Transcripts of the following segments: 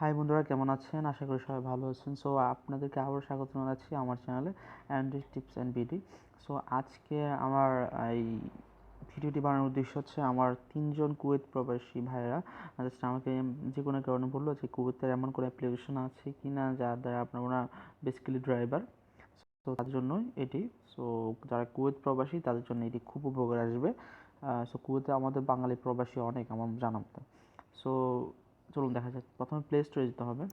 High বন্ধুরা, কেমন আছেন? আশা করি সবাই ভালো আছেন। সো আপনাদেরকে আবারও স্বাগত জানাচ্ছি আমার চ্যানেলে Android tips and BD so আজকে আমার এই ভিডিওটি বানানোর উদ্দেশ্য হচ্ছে আমার তিনজন কুয়েত প্রবাসী ভাইয়েরা। জাস্ট আমাকে যে কোনো কারণে বলল যে কুয়েতের এমন কোনো অ্যাপ্লিকেশন আছে কি না যার দ্বারা আপনারা বেসিক্যালি ড্রাইভার সো তার জন্যই এটি। সো যারা কুয়েত প্রবাসী, তাদের জন্য এটি খুব উপকার আসবে। সো কুয়েতে আমাদের বাঙালি প্রবাসী অনেক, আমার জানা মতো। সো চলুন দেখা যাক। প্রথমে প্লে স্টোরে যেতে হবে।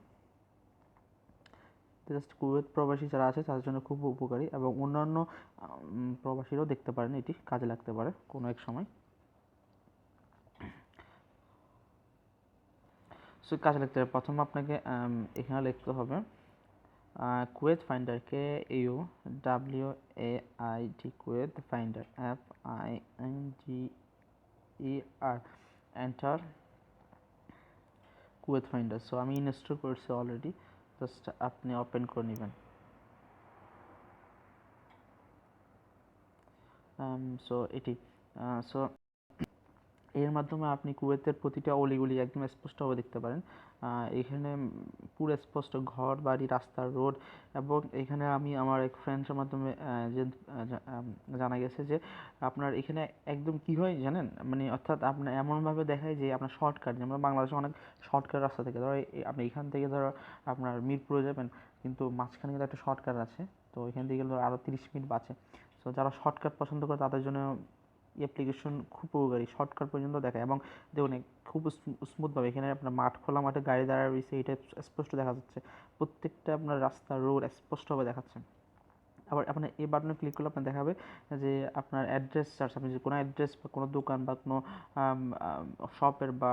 জাস্ট কুয়েত প্রবাসী যারা আছে, তাদের জন্য খুব উপকারী এবং অন্যান্য প্রবাসীরাও দেখতে পারেন এটি, কাজে লাগতে পারে কোনো এক সময়। সো কাজে লাগতে পারে। প্রথম আপনাকে এখানে লিখতে হবে Kuwait finder K U W A I D Kuwait finder F I N G E R enter Kuwait finder. So আমি ইনস্টল করেছি অলরেডি জাস্ট আপনি ওপেন করে নেবেন। সো um, এটি সো এর মাধ্যমে আপনি কুয়েতের প্রতিটা অলিগুলি একদম স্পষ্টভাবে দেখতে পারেন। এখানে পুরো স্পষ্ট ঘর, বাড়ি, রাস্তা, রোড এবং এখানে আমি আমার এক ফ্রেন্ডসের মাধ্যমে যে জানা গেছে যে আপনার এখানে একদম কী হয় জানেন? মানে অর্থাৎ আপনার এমনভাবে দেখায় যে আপনার শর্টকাট যেমন বাংলাদেশে অনেক শর্টকাট রাস্তা থেকে। ধরো আপনি এখান থেকে ধরো আপনার মিরপুরে যাবেন, কিন্তু মাঝখানে কিন্তু একটা শর্টকাট আছে। তো এখান থেকে গেলে আরও তিরিশ মিনিট বাঁচে। তো যারা শর্টকাট পছন্দ করে তাদের জন্য অ্যাপ্লিকেশন খুব উপকারী শর্টকাট পর্যন্ত দেখায়। এবং দেখুন খুব স্মুথভাবে এখানে আপনার মাঠ খোলা, মাঠে গাড়ি দাঁড়া রয়েছে, এটা স্পষ্ট দেখা যাচ্ছে। প্রত্যেকটা আপনার রাস্তা রোড স্পষ্টভাবে দেখাচ্ছে। আবার আপনার এই বাটনে ক্লিক করলে আপনার দেখাবে যে আপনার অ্যাড্রেস চার্জ আপনি যে কোনো অ্যাড্রেস বা কোনো দোকান বা কোনো শপের বা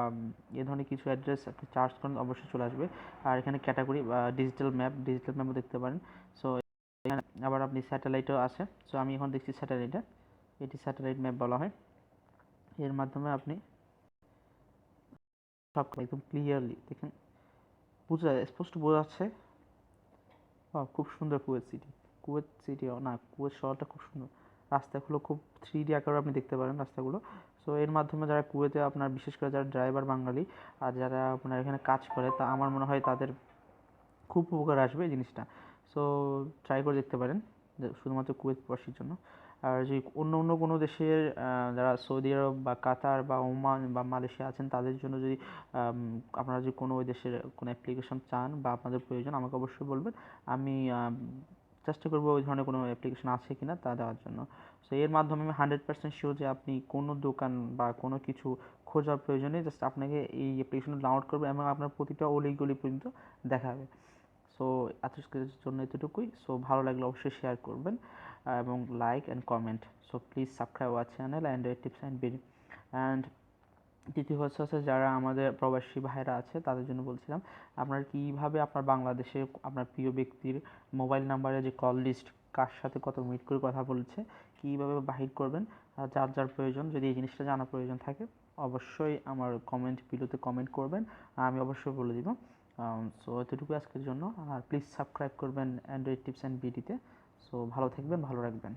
এ ধরনের কিছু অ্যাড্রেস আপনি চার্জ করেন, অবশ্যই চলে আসবে। আর এখানে ক্যাটাগরি বা ডিজিটাল ম্যাপ ডিজিটাল ম্যাপও দেখতে পারেন। সো এখানে আবার আপনি স্যাটেলাইটও আছে। সো আমি এখন দেখছি স্যাটেলাইটে এটি স্যাটেলাইট ম্যাপ বলা হয়। এর মাধ্যমে আপনি সব একদম ক্লিয়ারলি দেখেন। বোঝা যায়, স্পষ্ট বোঝা যাচ্ছে। খুব সুন্দর কুয়েত সিটি কুয়েত সিটি না, কুয়েত শহরটা খুব সুন্দর। রাস্তাগুলো খুব থ্রি ডি আকারে আপনি দেখতে পারেন রাস্তাগুলো। সো এর মাধ্যমে যারা কুয়েতে আপনার, বিশেষ করে যারা ড্রাইভার বাঙালি আর যারা আপনার এখানে কাজ করে, তা আমার মনে হয় তাদের খুব উপকার আসবে এই জিনিসটা। সো ট্রাই করে দেখতে পারেন। শুধুমাত্র কুয়েত প্রবাসীর জন্য। আর যে অন্য অন্য কোনো দেশের যারা সৌদি আরব বা কাতার বা ওমান বা মালয়েশিয়া আছেন, তাদের জন্য যদি আপনারা যদি কোনো ওই দেশের কোনো অ্যাপ্লিকেশন চান বা আপনাদের প্রয়োজন, আমাকে অবশ্যই বলবেন। আমি চেষ্টা করব ওই ধরনের কোনো অ্যাপ্লিকেশন আছে কি না তা দেওয়ার জন্য। সো এর মাধ্যমে আমি হান্ড্রেড পার্সেন্ট শিওর যে আপনি কোনো দোকান বা কোনো কিছু খোঁজার প্রয়োজনে জাস্ট আপনাকে এই অ্যাপ্লিকেশন ডাউনলোড করবে এবং আপনার প্রতিটা অলিগলি পর্যন্ত দেখাবে। সো আজকের জন্য এতটুকুই। সো ভালো লাগলে অবশ্যই শেয়ার করবেন এবং like and comment so please subscribe our channel and tips and BD and দ্বিতীয় হচ্ছে হচ্ছে যারা আমাদের প্রবাসী ভাইরা আছে, তাদের জন্য বলছিলাম, আপনার কীভাবে আপনার বাংলাদেশে আপনার প্রিয় ব্যক্তির মোবাইল নাম্বারে যে কল লিস্ট কার সাথে কত মিনিট করে কথা বলছে কীভাবে বাহির করবেন যার যার প্রয়োজন, যদি এই জিনিসটা জানার প্রয়োজন থাকে, অবশ্যই আমার কমেন্ট ভিডিওতে কমেন্ট করবেন, আমি অবশ্যই বলে দিব। সো এতটুকু আজকের জন্য। আর প্লিজ সাবস্ক্রাইব করবেন অ্যান্ড্রয়েড টিপস অ্যান্ড বিডিতে সো ভালো থাকবেন, ভালো রাখবেন।